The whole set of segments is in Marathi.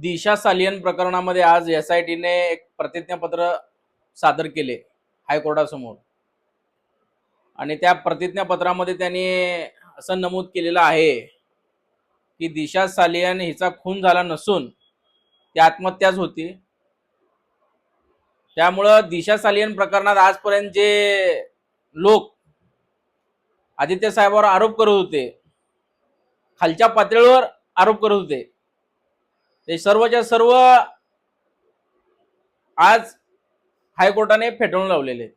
दिशा सालियन प्रकरणामध्ये आज एस आय टीने एक प्रतिज्ञापत्र सादर केले हायकोर्टासमोर. आणि त्या प्रतिज्ञापत्रामध्ये त्यांनी असं नमूद केलेलं आहे की दिशा सालियन हिचा खून झाला नसून ती आत्महत्याच होती. त्यामुळं दिशा सालियन प्रकरणात आजपर्यंत जे लोक आदित्य साहेबांवर आरोप करत होते खालच्या पातळीवर आरोप करत होते ते सर्वच्या सर्व आज हायकोर्टाने फेटाळून लावलेले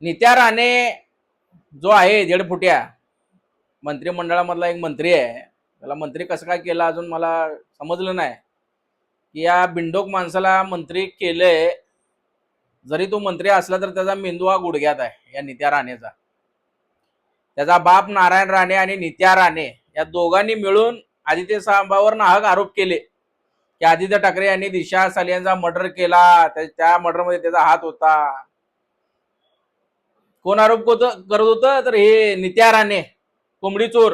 नित्या राणे जो आहे जेडफुट्या मंत्रिमंडळामधला एक मंत्री आहे. त्याला मंत्री कसं काय केलं अजून मला समजलं नाही. की या बिंडोक माणसाला मंत्री केलंय. जरी तो मंत्री असला तर त्याचा मेंदू हा गुडघ्यात आहे या नित्या राणेचा. त्याचा बाप नारायण राणे आणि नित्या राणे. या दोघांनी मिळून आदित्य साहेबांवर नाहक आरोप केले. की आदित्य ठाकरे यांनी दिशा सालियांचा मर्डर केला त्या- मर्डरमध्ये मध्ये त्याचा हात होता. कोण आरोप होत- करत होतं? तर हे नित्या राणे कोंबडी चोर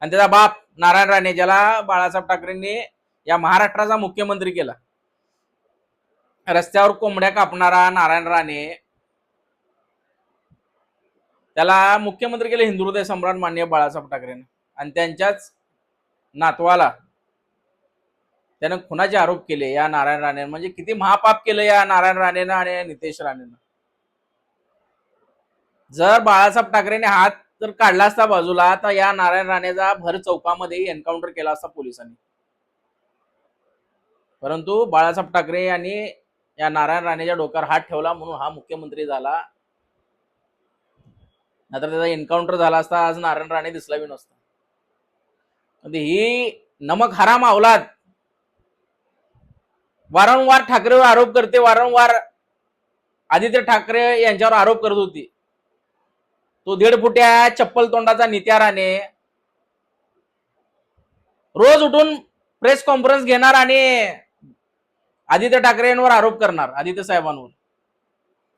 आणि त्याचा बाप नारायण राणे ज्याला बाळासाहेब ठाकरेंनी या महाराष्ट्राचा मुख्यमंत्री केला. रस्त्यावर कोंबड्या कापणारा नारायण राणे त्याला मुख्यमंत्री केले हिंदू हृदय सम्राट मान्य बाळासाहेब ठाकरेने. आणि त्यांच्याच नातवाला त्यानं खुनाचे आरोप केले या नारायण राणे म्हणजे किती महापाप केलं या नारायण राणेनं आणि नितेश राणेनं. जर बाळासाहेब ठाकरेने हात जर काढला असता बाजूला तर या नारायण राणेचा भर चौकामध्ये एन्काउंटर केला असता पोलिसांनी. परंतु बाळासाहेब ठाकरे यांनी या नारायण राणेच्या डोक्यावर हात ठेवला म्हणून हा मुख्यमंत्री झाला. नाहीतर त्याचा एन्काउंटर झाला असता आज नारायण राणे दिसला बी नसता. ही नमक हराम अवलाद वारंवार ठाकरेवर आरोप करते वारंवार आदित्य ठाकरे यांच्यावर आरोप करत होती. तो दीड फुट्या चप्पल तोंडाचा नित्या राणे रोज उठून प्रेस कॉन्फरन्स घेणार आणि आदित्य ठाकरे यांवर आरोप करणार आदित्य साहेबांवर.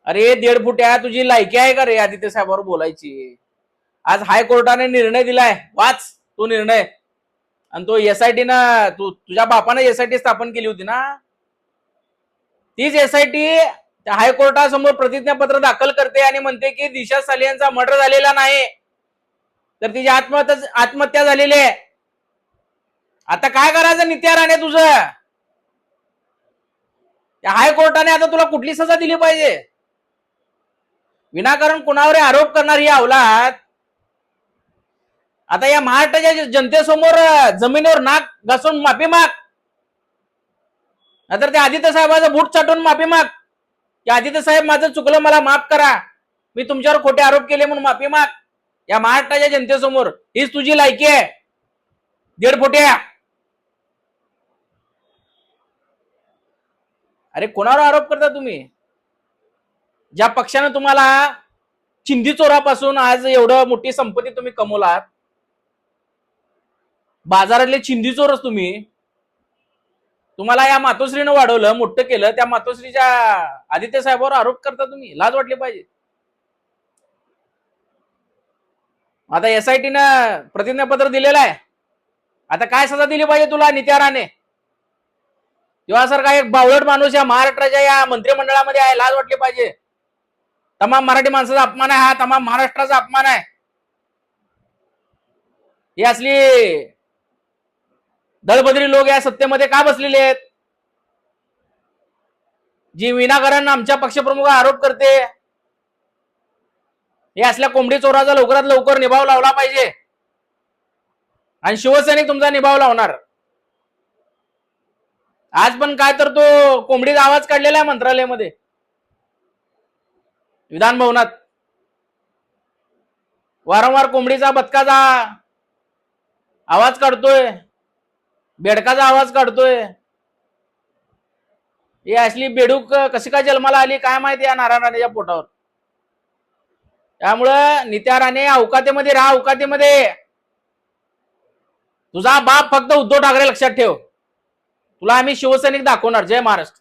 अरे दीड फुट्या तुझी लायकी आहे का रे आदित्य साहेबांवर बोलायची? आज हायकोर्टाने निर्णय दिलाय. वाच तो निर्णय. आणि तो एस आय टी ना तू तुझ्या बापानं एस आय टी स्थापन केली होती ना? तीच एस आय टी हायकोर्टासमोर प्रतिज्ञापत्र दाखल करते आणि म्हणते की दिशा सालियांचा मर्डर झालेला नाही. तर तिची आत्महत्या आत्महत्या झालेली आहे. आता काय करायचं नित्या राणे तुझं? त्या हायकोर्टाने आता तुला कुठली सजा दिली पाहिजे? विनाकारण कुणावर आरोप करणार ही अवलात आता या महाराष्ट्राच्या जनतेसमोर जमिनीवर नाक घासून माफी माग. नाहीतर ते आदित्य साहेबाचं बूट चाटून माफी माग. की आदित्य साहेब माझं चुकलं मला माफ करा. मी तुमच्यावर खोटे आरोप केले म्हणून माफी माग. या महाराष्ट्राच्या जनतेसमोर हीच तुझी लायकी आहे. दीड फुट्या अरे कोणावर आरोप करता तुम्ही? ज्या पक्षानं तुम्हाला चिंधी चोरापासून आज एवढं मोठी संपत्ती तुम्ही कमवलात बाजारातले चिंधी चोरच तुम्ही. तुम्हाला या मातोश्रीनं वाढवलं मोठं केलं त्या मातोश्रीच्या आदित्य साहेबांवर आरोप करता तुम्ही. लाज वाटली पाहिजे. आता एस आय टीनं प्रतिज्ञापत्र दिलेलं आहे. आता काय सजा दिली पाहिजे तुला नित्या राणे? तेव्हासारखा एक बावळट माणूस या महाराष्ट्राच्या या मंत्रिमंडळामध्ये आहे लाज वाटली पाहिजे. तमाम मराठी माणसाचा अपमान आहे हा तमाम महाराष्ट्राचा अपमान आहे. ही असली दळबद्री लोक या सत्तेमध्ये का बसलेले आहेत? जी विनाकारण आमच्या पक्षप्रमुख आरोप करते हे असल्या कोंबडी चोराचा लवकरात लवकर निभाव लावला पाहिजे. आणि शिवसैनिक तुमचा निभाव लावणार. आज पण काय तर तो कोंबडीचा आवाज काढलेला आहे मंत्रालयामध्ये. विधान भवनात. वारंवार कोंबडीचा बदकाचा आवाज काढतोय. बेडकाचा आवाज काढतोय. हे असली बेडूक कशी काय जन्माला आली? काय माहिती या नारायण राणेच्या पोटावर. त्यामुळं नित्या राणे अवकातेमध्ये राहा अवकातेमध्ये तुझा बाप फक्त उद्धव ठाकरे लक्षात ठेव. तुला आम्ही शिवसैनिक दाखवणार. जय महाराष्ट्र.